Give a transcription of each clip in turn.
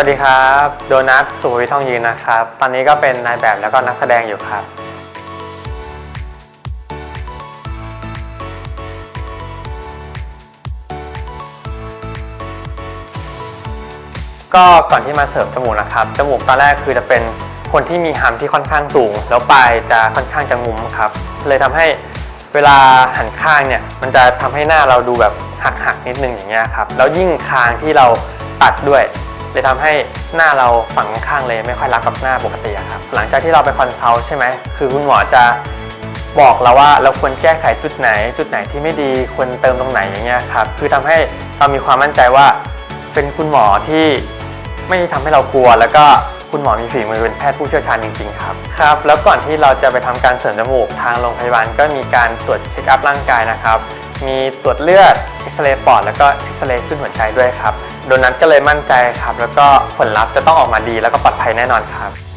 วัสดีครับ โดนัทสุภวิทย์ทองยืนนะครับ ตอนนี้ก็เป็นนายแบบแล้วก็นักแสดงอยู่ครับ ก็ก่อนที่มาเสริมจมูกนะครับ จมูกตอนแรกคือจะเป็นคนที่มีหำที่ค่อนข้างสูง แล้วปลายจะค่อนข้างจะงุ้มครับ เลยทำให้เวลาหันข้างเนี่ย มันจะทำให้หน้าเราดูแบบหักๆนิดนึงอย่างเงี้ยครับ แล้วยิ่งคางที่เราตัดด้วย เลยทำให้หน้าเราฝั่งข้างเลยไม่ค่อยรับกับหน้าปกติครับหลังจากที่เราไปคอนซัลท์ใช่ไหมคือคุณหมอจะบอกเราว่าเราควรแก้ไขจุดไหน จุดไหนที่ไม่ดีควรเติมตรงไหนอย่างเงี้ยครับคือทำให้เรามีความมั่นใจว่า เป็นคุณหมอที่ไม่ทำให้เรากลัว แล้วก็คุณหมอมีฝีมือเป็นแพทย์ผู้เชี่ยวชาญจริงๆครับครับ แล้วก่อนที่เราจะไปทำการเสริมจมูกทางโรงพยาบาลก็มีการตรวจเช็คอัพร่างกายนะครับ มีตรวจเลือดเอ็กซเรย์ปอดแล้วก็เอ็กซเรย์ขึ้นหัวใจด้วยครับ โดนัทก็เลยมั่นใจครับ แล้วก็ผลลัพธ์จะต้องออกมาดีแล้วก็ปลอดภัยแน่นอนครับ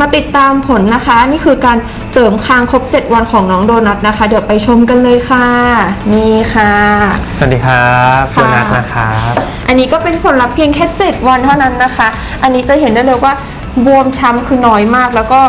มาติดตามผลนะคะ นี่คือการเสริมคางครบ 7 วันของน้องโดนัทนะคะ เดี๋ยวไปชมกันเลยค่ะ นี่ค่ะ สวัสดีครับโดค่ะ นัทนะครับ อันนี้ก็เป็นผลลัพธ์เพียงแค่ 7 วันเท่านั้นนะคะ อันนี้จะเห็นได้เลยว่าบวมช้ำคือน้อยมาก แล้วก็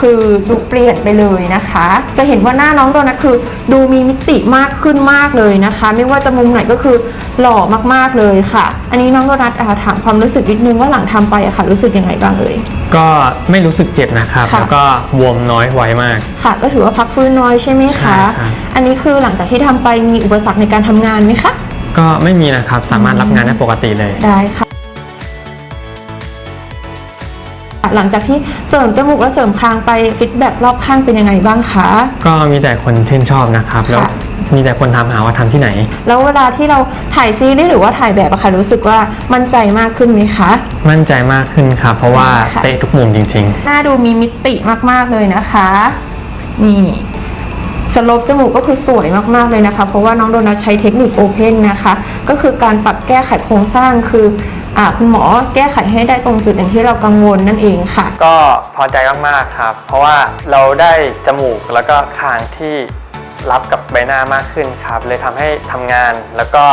คือดูเปลี่ยนไปเลยนะคะ จะเห็นว่าหน้าน้องโดนัทคือ ดูมีมิติมากขึ้นมากเลยนะคะ ไม่ว่าจะมุมไหนก็คือหล่อมากๆเลยค่ะ อันนี้น้องโดนัทอ่าถามความรู้สึกนิดนึงว่าหลังทำไปอะค่ะ รู้สึกยังไงบ้างเอ่ยก็ไม่รู้สึกเจ็บนะครับค่ะแล้วก็บวมน้อยไวมาก ค่ะ ก็ถือว่าพักฟื้นน้อยใช่ไหมคะใช่ครับอันนี้คือหลังจากที่ทำไปมีอุปสรรคในการทำงานไหมคะก็ไม่มีนะครับสามารถรับงานได้ปกติเลยได้ค่ะ หลังจากที่เสริมจมูกและเสริมคางไปฟีดแบ็รอบข้างเป็นยังไงบ้างคะ ก็มีแต่คนชื่นชอบนะครับ แล้วค่ะ มีแต่คนถามหาว่าทำที่ไหน แล้วเวลาที่เราถ่ายซีรีส์หรือว่าถ่ายแบบอะค่ะรู้สึกว่ามั่นใจมากขึ้นไหมคะ มั่นใจมากขึ้นครับ เพราะว่าค่ะ เตะทุกมุมจริงหน้าดูมีมิติมาก ๆ เลยนะคะ นี่ สลปจมูกก็คือสวยมากๆเลยนะคะ เพราะว่าน้องโดนัทใช้เทคนิคโอเพนนะคะ ก็คือการปรับแก้ไขโครงสร้างคืออคุณหมอแก้ไขให้ได้ตรงจุดอย่างที่เรากังวลนั่นเองค่ะ ก็พอใจมากๆครับ เพราะว่าเราได้จมูกแล้วก็คางที่รับกับใบหน้ามากขึ้นครับ เลยทำให้ทำงานแล้วก็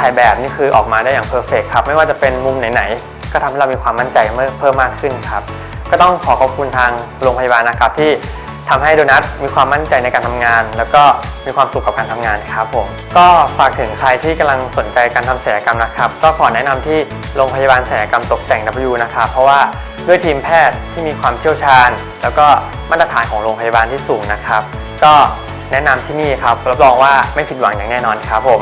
ถ่ายแบบนี่คือออกมาได้อย่างเพอร์เฟกครับ ไม่ว่าจะเป็นมุมไหนๆ ก็ทำให้เรามีความมั่นใจเพิ่มมากขึ้นครับ ก็ต้องขอขอบคุณทางโรงพยาบาลนะครับที่ ทำให้โดนัทมีความมั่นใจในการทำงาน แล้วก็มีความสุขกับการทำงานครับผมก็ฝากถึงใครที่กำลังสนใจการทำศัลยกรรมนะครับ ก็ขอแนะนำที่โรงพยาบาลศัลยกรรมตกแต่ง W นะครับเพราะว่าด้วยทีมแพทย์ที่มีความเชี่ยวชาญ แล้วก็มาตรฐานของโรงพยาบาลที่สูงนะครับ ก็แนะนำที่นี่ครับรับรองว่าไม่ผิดหวังอย่างแน่นอนครับผม